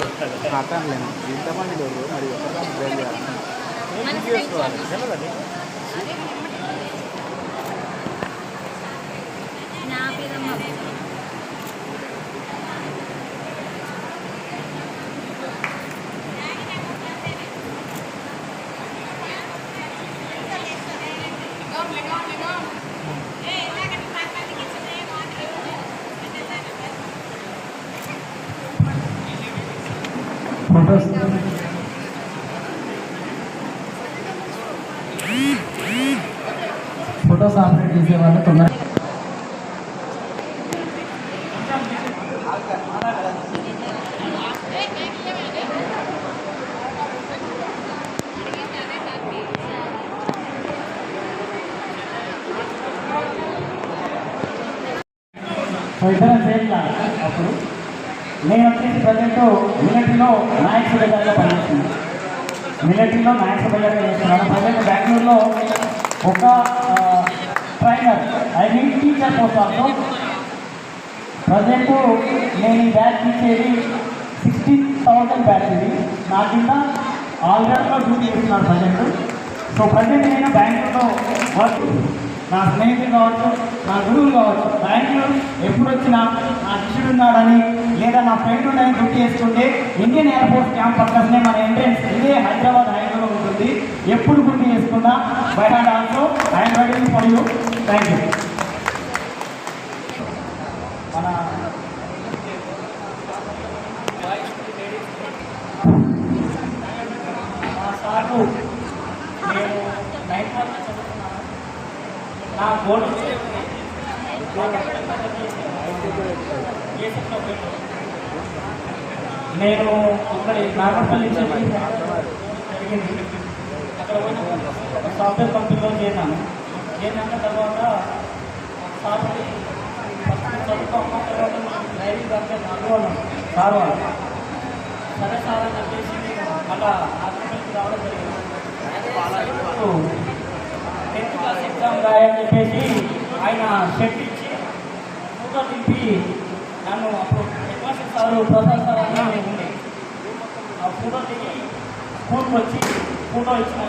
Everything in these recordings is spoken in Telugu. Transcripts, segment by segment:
వస్తాయి అట్లలేను ఇంతమంది లేరు. మరి ఒకసారి ఫొటోస్ ఆపరేట్ చేసే సో ఇద్దరం సేమ్ అప్పుడు. నేను వచ్చేసి ప్రజెంట్ మిలిటరీలో నాయక్ సుబేదార్గా పనిచేస్తున్నాను మిలిటరీలో నాయక్ సుబేదార్గా చేస్తున్నాను. ప్రజెంట్ బెంగళూరులో ఒక ట్రైనర్ ఐ మీన్ టీచర్ పోతాను ప్రజెంట్ నేను ఈ బ్యాచ్ ఇచ్చేది సిక్స్టీన్ థౌజండ్ బ్యాచ్ ఇది. నా కింద ఆల్రెడీలో డ్యూటీ చేస్తున్నాను ప్రజెంట్ సో ప్రజెంట్ నేను బ్యాంకులో వర్క్ నా స్నేహితులు కావచ్చు నా గురువులు కావచ్చు బ్యాంకులో ఎప్పుడు వచ్చినా నా శిష్యుడు ఉన్నాడని లేదా నా ఫ్రెండ్ ఉన్నాడని డ్యూటీ చేసుకుంటే ఇండియన్ ఎయిర్ ఫోర్స్ క్యాంప్ పక్కనే మన ఎంట్రెన్స్ ఇదే హైదరాబాద్ ఉంది ఎప్పుడు గుర్తు చేసుకున్నా by hand also I'm ready for you thank you మన మా నేను నైన్త్ వరకు చదువుతున్నాను. నా గోల్ నేను ఇక్కడ నాగపల్లి చెప్పి అక్కడ పోయిన ఒక సాఫ్ట్వేర్ కంపెనీలో చేరినాను చేరినాక తర్వాత సార్ చదువుకోమ్మా తర్వాత డ్రైవింగ్ అంటే నాకు సార్ వాళ్ళు సరే సార్ అని చెప్పేసి మళ్ళా హాస్పిటల్కి రావడం జరిగింది. టెన్త్ క్లాస్ ఎగ్జామ్ రాయని చెప్పేసి ఆయన షెట్ ఇచ్చి ఫోటో దింపి నన్ను అప్పుడు హెడ్మాస్టర్ సార్ ప్రసాద్ సార్ అని ఉంది ఆ ఫోటో దిగి స్కూల్కి వచ్చి ఫోటో ఇచ్చిన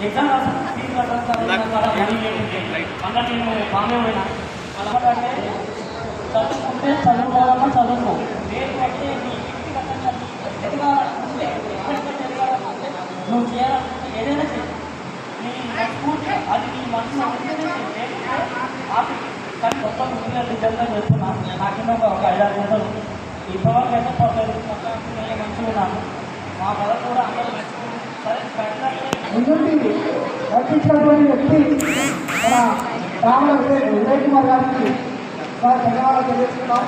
ఎగ్జామ్ రాసిన ఫీజు కట్టాలి సార్ అన్నారు కదా, మనీ లేకుంటే. మళ్ళా నేను బాగానే పోయినా అలాగే చదువుకుంటే చదువుకోవాలన్నా చదువుకో లేదు అంటే నీ ఇంటికి కట్టంగా నీ ఎదగాలంటే ఎప్పటికంటే ఎదగాలంటే నువ్వు చేయాలంటే ఏదైనా చేయి నీ మనస్ఫూర్తి అది నీ మనసు ఉంటేనే చేయి. లేకుంటే ఆపి కానీ మొత్తం ముందుగా నిజంగా చెప్తున్నా నా కింద ఒక ఒక ఐదారు గంటలు ఇంతవరకు అయితే పర్లేదు మొత్తం నేను మంచిగా ఉన్నాను మా బ్రదర్ కూడా అందరూ మెచ్చుకున్నారు. సరే పెట్టాలి ముందుండి నడిపించినటువంటి వ్యక్తి మన రామల ఉదయ్ కుమార్ గారికి మన ధన్యవాదాలు తెలియజేస్తున్నాం.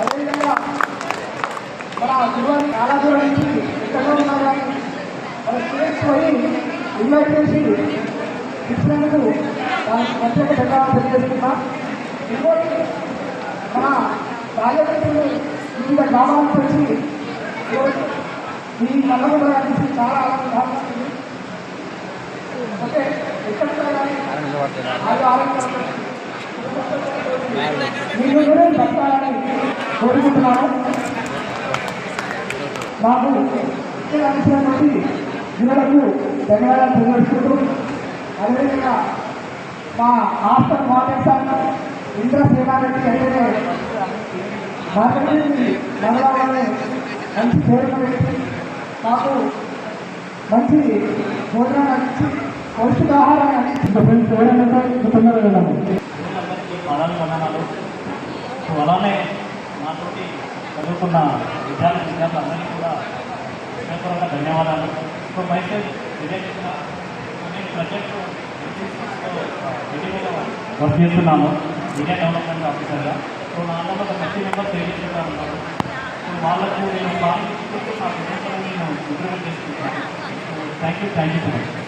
అదేవిధంగా మన గురువారి చాలా దూరం నుంచి ఎక్కడో ఉన్నారు కానీ మన స్టూడెంట్స్ పోయి ఇన్వైట్ చేసి ఇచ్చినందుకు దానికి ప్రత్యేక ధన్యవాదాలు తెలియజేస్తున్నాం. ఇంకోటి మన రాజకీయ వివిధ గ్రామాలకు వచ్చి ఈరోజు ఈ నల్లగొండ గారికి చాలా ఆనందంగా ఉంది ఓకే ఎక్కడ కానీ ఆరు ఆరోగ్యం మీరు కూడా బతకాలని కోరుకుంటున్నాను మాకు ఇక్కడ యువలకు ధన్యవాదాలు తెలియజేసుకుంటూ అదేవిధంగా మా హాస్టల్ మానేశాను ఇంద్ర సేనారెడ్డి అయితే మార్కెటింగ్ మండలాలని మంచి పేరున్న వ్యక్తి మాకు మంచి భోజనాన్ని అందించి సో అలానే నాతోటి చదువుకున్న విద్యార్థి విద్యార్థులందరికీ కూడా హృదయపూర్వక ధన్యవాదాలు. సో మైసెల్ విజయ్ కృష్ణ నేను ప్రజెక్ట్ వర్క్ చేస్తున్నాను ఇండియా డెవలప్మెంట్ ఆఫీసర్గా. సో నా అందరూ ఒక థర్టీ మెంబర్స్ ఉన్నారు. సో వాళ్ళకు నేను బాగా నా బిజినెస్ నేను ఇంప్రూవ్ చేసుకుంటాను thank you thank you My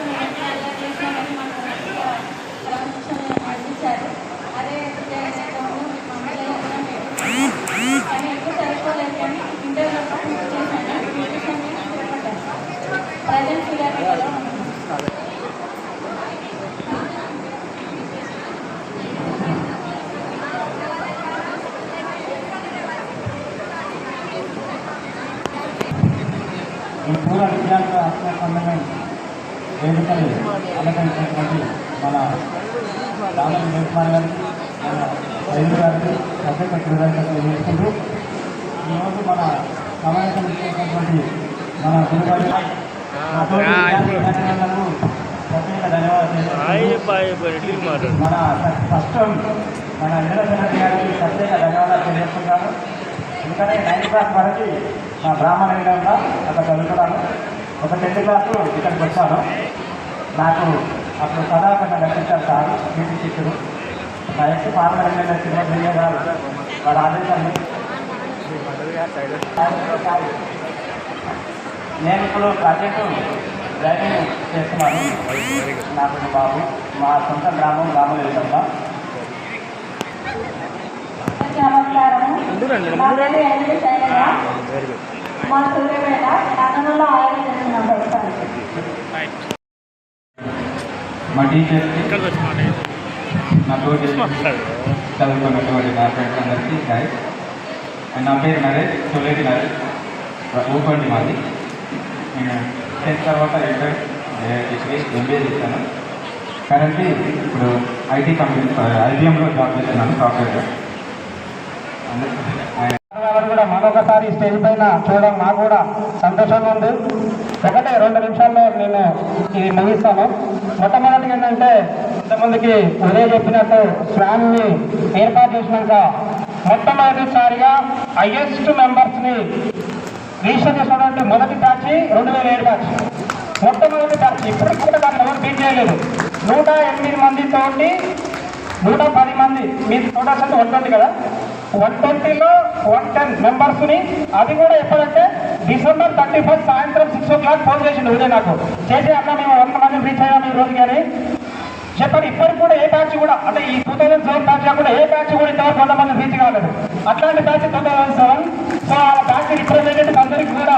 హక్కుల వేడుకలు అలంకరించినటువంటి మన రామన్ కుమార్ గారికి మన రైతు గారికి ప్రత్యేక కృతజ్ఞతలు చేసుకుంటూ ఈరోజు మన సమావేశం ఇచ్చినటువంటి మన గురుగారు ప్రత్యేక ధన్యవాదాలు మన కష్టం మన ఇంద్రచంద్ర గారికి ప్రత్యేక ధన్యవాదాలు తెలియజేస్తున్నాను ఎందుకంటే నైన్ క్లాస్ వరకు మా బ్రాహ్మణ విధంగా అక్కడ చదువుతున్నాను ఒక టెన్త్ క్లాస్ ఇక్కడికి వచ్చాను. నాకు అప్పుడు సదాకరణ రచించారు సార్ బీటీ శిష్యుడు నా ఎక్స్ పార్లమెంట్ ఎమ్మెల్యే శ్రీమతి గారు వారి ఆదేశాన్ని నేను ఇప్పుడు ప్రజెంట్ డ్రైవింగ్ చేస్తున్నాను. నా పేరు బాబు మా సొంత గ్రామం గ్రామంలో వెళ్తాం. నమస్కారము ముందురండి, నా పేరు ఎల్వి శైలజ. వెరీ గుడ్ మా సూర్యపేట నగరంలో మా మాట్లాడు. నా తోటి చదువుకున్నటువంటి నా ఫ్రెండ్స్ అందరికీ హాయ్ అండ్ నా పేరు నరేష్ సొలేటి నరేష్. ఊపండి మాది. నేను టెన్త్ తర్వాత ఇంటర్ ఎంబీఏ చేశాను. కరెంట్లీ ఇప్పుడు ఐటీ కంపెనీ ఐబిఎంలో జాబ్ చేస్తున్నాను సాఫ్ట్వేర్ గారు కూడా మరొకసారి స్టేజ్ పైన చూడడం నాకు కూడా సంతోషంగా ఉంది. ఒకటే రెండు నిమిషాల్లో నేను ఇది ముగిస్తాను మొట్టమొదటిగా ఏంటంటే ఇంతమందికి ఉదయం చెప్పినట్టు స్వామిని ఏర్పాటు చేసినాక మొట్టమొదటిసారిగా హైయెస్ట్ మెంబర్స్ని రిజిస్టర్ చేసినటువంటి మొదటి బ్యాచ్ రెండు వేల ఏడు బ్యాచ్ మొట్టమొదటి బ్యాచ్ ఇప్పటికి కూడా దాన్ని ఎవరు బీట్ చేయలేదు. నూట ఎనిమిది మందితోటి నూట పది మంది మీరు టోటల్స్ అంటే వన్ కదా? వన్ ట్వంటీలో వన్ టెన్ మెంబర్స్ని. అది కూడా ఎప్పుడంటే డిసెంబర్ థర్టీ ఫస్ట్ సాయంత్రం సిక్స్ ఓ క్లాక్ ఫోన్ చేసిండు ఉదయం నాకు. చేసి అన్న మేము వంద మంది రీచ్ అయ్యాము ఈ రోజు కానీ. చెప్పారు ఇప్పటికి కూడా ఏ బ్యాచ్ కూడా అంటే ఈ టూ థౌసండ్ సెవెన్ బ్యాచ్ కూడా ఏ బ్యాచ్ కూడా ఇంతవరకు వంద మంది రీచ్ కాలేదు. అట్లాంటి batch two thousand seven so ఆ బ్యాచ్ రిప్రజెంటేటివ్ అందరికీ కూడా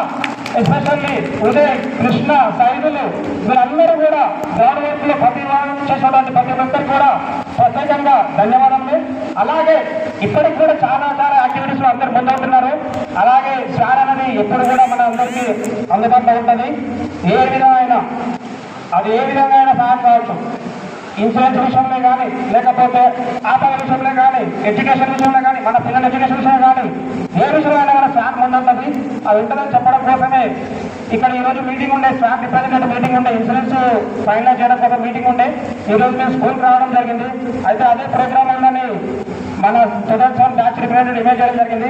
ఎస్పెషల్లీ ఉదయ్ కృష్ణ సైదులు వీళ్ళందరూ కూడా గ్రౌండ్లో ప్రతి వారం చేసేటువంటి ప్రతి ఒక్కరికి కూడా ప్రత్యేకంగా ధన్యవాదములు. అలాగే ఇప్పటికి కూడా చాలా చాలా యాక్టివిటీస్ అందరు ముందవుతున్నారు అలాగే స్టార్ అనేది ఎప్పుడు కూడా మన అందరికీ అందుబాటులో ఉంటుంది. ఏ విధమైన అది ఏ విధంగా అయినా సహాయం కావచ్చు. ఇన్సూరెన్స్ విషయంలో కానీ లేకపోతే ఆటల విషయంలో కానీ ఎడ్యుకేషన్ విషయంలో కానీ మన పిల్లల ఎడ్యుకేషన్ విషయంలో కానీ ఏ విషయంలో అయినా మన స్టాఫ్ ముందుంటుంది అది ఉంటుందని చెప్పడం కోసమే ఇక్కడ ఈ రోజు మీటింగ్ ఉండే స్టాఫ్ డిపార్ట్మెంట్ మీటింగ్ ఉండే ఇన్సూరెన్స్ ఫైనలైజ్ చేయడం కోసం మీటింగ్ ఉండే. ఈ రోజు మేము స్కూల్కి రావడం జరిగింది. అయితే అదే ప్రోగ్రామ్ ఉందని మన స్టూడెంట్స్ బ్యాచ్ రిప్రజెంటేటివ్ ఇమేజ్ చేయడం జరిగింది.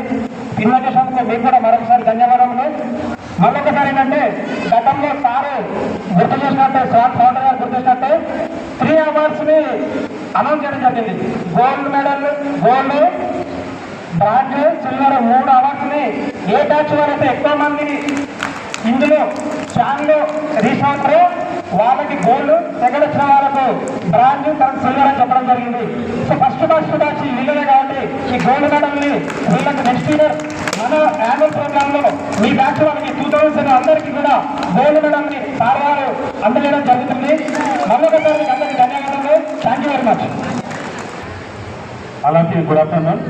ఇన్వైట్ మీకు కూడా మరొకసారి ధన్యవాదములు. మరొకసారి ఏంటంటే గతంలో సారు గుర్తు చేసినట్టే సార్ ఫౌండర్ గారు గుర్తు చేసినట్టే అవార్డ్స్ని అనౌన్స్ చేయడం జరిగింది. Gold medal gold brand silver మూడు అవార్డ్స్ని ఏ బ్యాచ్ వారైతే ఎక్కువ మంది ఇందులో ఛాన్లు రీచ్ అవుతారో వాళ్ళకి గోల్డ్ సెకండ్ వచ్చిన వాళ్ళకు బ్రాండ్ తర్వాత సిల్వర్ అని చెప్పడం జరిగింది. సో ఫస్ట్ ఫస్ట్ బ్యాచ్ వీళ్ళనే కాబట్టి ఈ గోల్డ్ మెడల్ని వీళ్ళకి నెక్స్ట్ ఇయర్ మన యాన్యువల్ ప్రోగ్రామ్లో మీ బ్యాచ్ వాళ్ళకి టూ థౌసండ్ అందరికీ కూడా గోల్డ్ మెడల్ని సార్ వారు అందజేయడం జరుగుతుంది. మరొకసారి థ్యాంక్ యూ వెరీ మచ్ అలాంటి గుడ్ ఆఫ్టర్నూన్.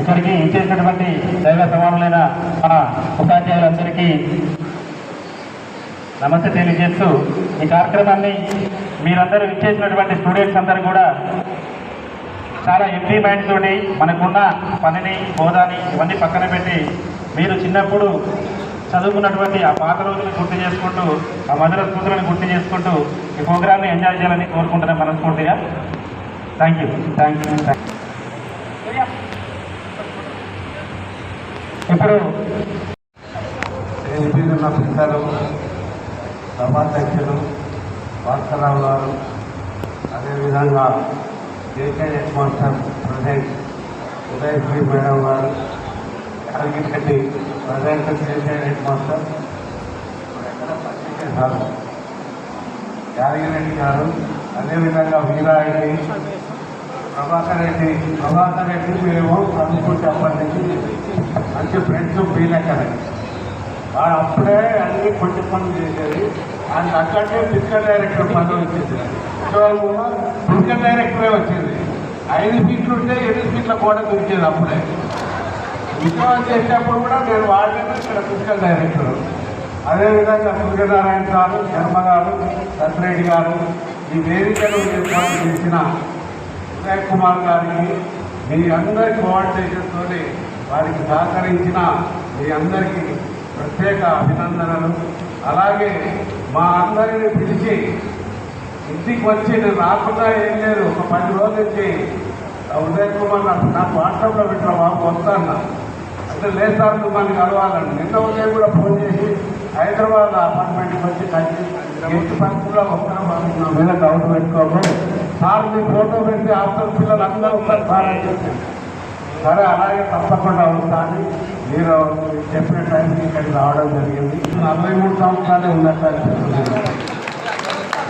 ఇక్కడికి ఇచ్చేసినటువంటి దైవ సమానులైన మన ఉపాధ్యాయులందరికీ నమస్తే తెలియజేస్తూ ఈ కార్యక్రమాన్ని మీరందరూ ఇచ్చేసినటువంటి స్టూడెంట్స్ అందరూ కూడా చాలా ఎంపీ మైండ్ తోటి మనకున్న పనిని హోదాని ఇవన్నీ పక్కన పెట్టి మీరు చిన్నప్పుడు చదువుకున్నటువంటి ఆ పాత రోజులను గుర్తు చేసుకుంటూ ఆ మధుర స్మృతులను గుర్తు చేసుకుంటూ ఈ ప్రోగ్రామ్ని ఎంజాయ్ చేయాలని కోరుకుంటున్నాను మనస్ఫూర్తిగా. థ్యాంక్ యూ థ్యాంక్ యూ ఇప్పుడు ఏపీలో పిల్లలు సభాధ్యక్షులు భాస్కరరావు గారు అదేవిధంగా JK head master present Udayasri madam గారు Yadagirireddy present JK master sir Yadagireddy గారు అదేవిధంగా వీరారెడ్డి ప్రభాకర్ రెడ్డి ప్రభాకర్ రెడ్డి మేము అనుకుంటే అప్పటి నుంచి మంచి ఫ్రెండ్స్ బీలెక్కనే వాడు అప్పుడే అన్ని కొంచెం పనులు చేసేది ఆయన అక్కడే ఫిజికల్ డైరెక్టర్ పదవి వచ్చేది సో ఫిజికల్ డైరెక్టరే వచ్చింది ఐదు సీట్లు ఉంటే ఎనిమిది సీట్ల కూడా దొరికేది అప్పుడే ఉద్యోగం చేసేటప్పుడు కూడా నేను వాడిన ఇక్కడ ఫిజికల్ డైరెక్టర్. అదేవిధంగా సూర్యనారాయణ గారు శర్మ గారు దత్రెడ్డి గారు ఈ వేదికను ఏర్పాటు చేసిన ఉదయ్ కుమార్ గారికి మీ అందరి కోఆర్డినేషన్తో వారికి సహకరించిన మీ అందరికీ ప్రత్యేక అభినందనలు. అలాగే మా అందరిని పిలిచి ఇంటికి వచ్చి నేను రాకుండా ఏం లేదు ఒక పది రోజుల నుంచి ఉదయ్ కుమార్ నాకు నాకు వాట్సాప్లో పెట్టిన బాబు వస్తాను అసలు లేదు సార్ మిమ్మల్ని కలవాలని. నిన్న ఉదయం కూడా ఫోన్ చేసి హైదరాబాద్ అపార్ట్మెంట్కి వచ్చి కలిసి గెస్ట్ పరిస్థితుల్లో ఒక్కరం పంపించిన మీద డౌట్ పెట్టుకోకు. సార్ మీ ఫోటో పెట్టి హాస్టల్ పిల్లలు అందరూ ఉన్నారు సార్ అని చెప్పింది సరే అలాగే తప్పకుండా ఉంటాను మీరు చెప్పిన టైంకి ఇక్కడికి రావడం జరిగింది. నలభై మూడు సంవత్సరాలే ఉన్నట్టు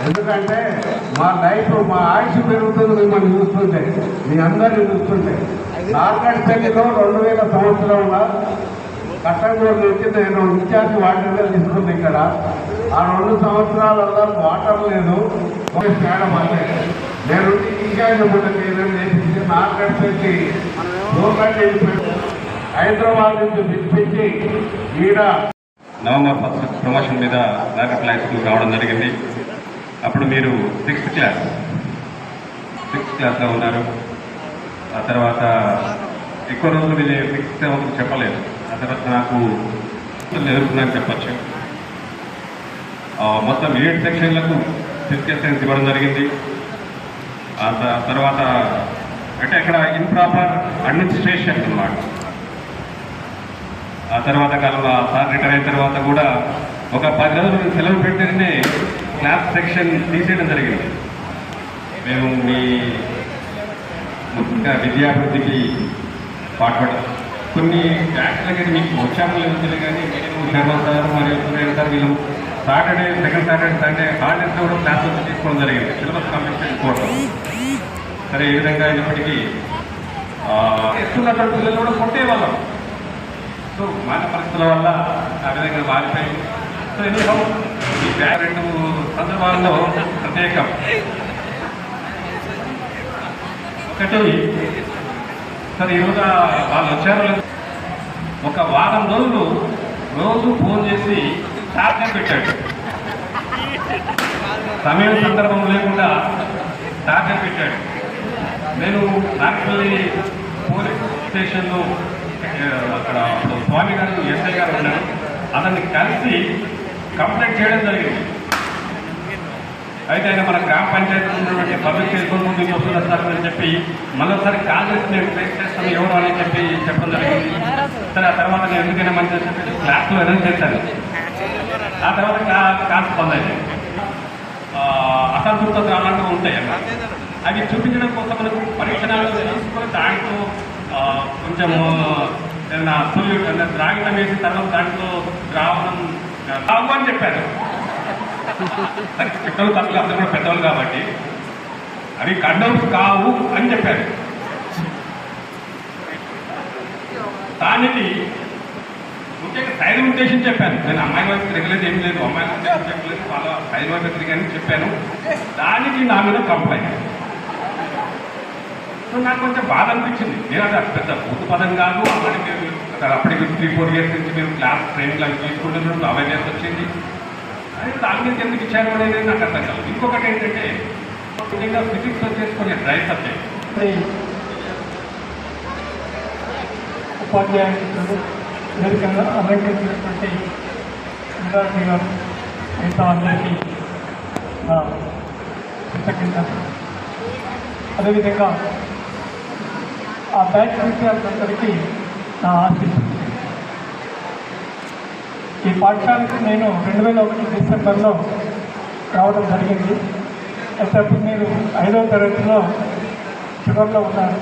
ఎందుకంటే మా లైఫ్ మా ఆయుష్ పెరుగుతుంది మిమ్మల్ని చూస్తుంటే మీ అందరిని చూస్తుంటే. నార్కట్పల్లిలో రెండు వేల సంవత్సరంలో కట్టంగూరు నుంచి నేను ఇన్ఛార్జ్ వాటర్ తీసుకుంది ఇక్కడ. ఆ రెండు సంవత్సరాలలో వాటర్ లేదు. మేడం అంటే నేను ఇన్ఛార్జ్ ముందుకు ఏదైనా చేపించి హైదరాబాద్ నుంచి పిలిపించి ఈడ నవంబర్ ఫస్ట్ ప్రమోషన్ మీద నాగర్ క్లాస్కి రావడం జరిగింది. అప్పుడు మీరు సిక్స్త్ క్లాస్ సిక్స్త్ క్లాస్లో ఉన్నారు. ఆ తర్వాత ఎక్కువ రోజులు మీరు ఫిక్స్ సెవెంత్ చెప్పలేదు. ఆ తర్వాత నాకు ఎదుర్కొన్నాను చెప్పచ్చు. మొత్తం ఏడు సెక్షన్లకు ఫిజికల్ సైన్స్ ఇవ్వడం జరిగింది. ఆ తర్వాత అంటే అక్కడ ఇంప్రాపర్ అడ్మినిస్ట్రేషన్ అనమాట ఆ తర్వాత కాలంలో ఆ సార్ రిటైర్ అయిన తర్వాత కూడా ఒక పది రోజులు సెలవు పెట్టినే క్లాస్ సెక్షన్ తీసేయడం జరిగింది. మేము మీ ఇంకా విద్యాభివృద్ధికి పాటుపడదు కొన్ని బ్యాచ్లకి మీకు వచ్చాము లేదు కానీ నేను శర్మ సార్ మరియు సురేష్ సార్ వీళ్ళు సాటర్డే సెకండ్ సాటర్డే సండే హాలిడేస్లో కూడా క్లాసెస్ తీసుకోవడం జరిగింది. సిలబస్ కంప్లీట్ చేసుకోవడం సరే ఏ విధంగా అయినప్పటికీ ఆ, ఎత్తున్నటువంటి పిల్లలు కూడా కొట్టేవాళ్ళం. సో మాన పరిస్థితుల వల్ల ఆ విధంగా మారిపోయి సో ఎన్ని ఈ బ్యాగ్ రెండు సందర్భాల్లో ప్రత్యేకం. ఒకటి సరే ఈరోజు వాళ్ళు వచ్చారు లేదు. ఒక వారం రోజులు రోజు ఫోన్ చేసి టార్గెట్ పెట్టాడు. సమయం సందర్భం లేకుండా టార్గెట్ పెట్టాడు. నేను నాగపల్లి పోలీస్ స్టేషన్లో అక్కడ స్వామి గారు ఎస్ఐ గారు ఉన్నారు. అతన్ని కలిసి కంప్లైంట్ చేయడం జరిగింది. అయితే ఆయన మన గ్రామ పంచాయతీ ఉన్నటువంటి పబ్లిక్ టెలిఫోన్ ముందు వస్తున్నారు సార్ అని చెప్పి మళ్ళీసారి కాంగ్రెస్ నేను ట్రేస్ చేస్తాను ఎవరు అని చెప్పి చెప్పడం జరిగింది. సరే ఆ తర్వాత నేను ఎందుకైనా మంచి చెప్పి క్లాస్లో అరేంజ్ చేశాను. ఆ తర్వాత కాల్స్ బంద్ అయ్యాయి అసంతృప్త గ్రామాలు ఉంటాయి అవి చూపించడం కోసం మనకు పరీక్షణాలు తీసుకొని దాంట్లో కొంచెము ఏదైనా సూర్యుడు అంటే ద్రాగితం వేసి తర్వాత దాంట్లో ద్రావణం కావు అని చెప్పారు. పిట్టలు తప్పులు అందరూ కూడా పెద్దవాళ్ళు కాబట్టి. అవి కండమ్స్ కావు అని చెప్పారు. దానికి ముఖ్యంగా సైడ్ ఉద్దేశం చెప్పాను. నేను అమ్మాయి వైపు తిరగలేదు ఏం లేదు. అమ్మాయి ఉద్దేశం చెప్పలేదు వాళ్ళ సైడ్ వైపు తిరిగాని చెప్పాను. దానికి నా మీద కంప్లైంట్. సో నాకు కొంచెం బాధ అనిపించింది. నేను అది పెద్ద భూత పదం కాదు. అప్పటికి అప్పటికి త్రీ ఫోర్ ఇయర్స్ నుంచి మీరు క్లాస్ ట్రైనింగ్ అవి తీసుకుంటున్నారు అవేర్నెస్ వచ్చింది. అది దాని మీద ఎందుకు ఇచ్చారు అనేది నాకు అర్థం కాదు. ఇంకొకటి ఏంటంటే ముఖ్యంగా ఫిజిక్స్ వచ్చేసుకునే డ్రై సబ్జెక్ట్ శ్రీ ఉపాధ్యాయులు వేదికగా అలంకరించినటువంటి విద్యార్థి గారు మిగతా అందరికీ నా అదేవిధంగా ఆ బ్యాచ్ విద్యార్థులందరికీ నా ఆశీస్సు ఈ పాఠశాలకు నేను రెండు వేల ఒకటి డిసెంబర్లో రావడం జరిగింది. అయితే అప్పుడు మీరు ఐదవ తరగతిలో చివరిలో ఉన్నాను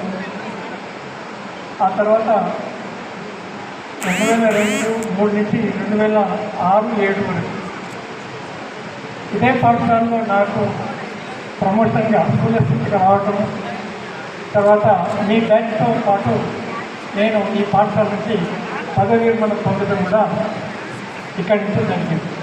ఆ తర్వాత రెండు వేల రెండు మూడు నుంచి రెండు వేల ఆరు ఏడు వరకు. ఇదే పాఠశాలలో నాకు ప్రమోషన్గా అనుకూల స్థితికి రావటం తర్వాత మీ బ్యాచ్తో పాటు నేను ఈ పాఠశాల నుంచి పదవి విరమణ పొందడం కూడా ఇక్కడి నుంచి జరిగింది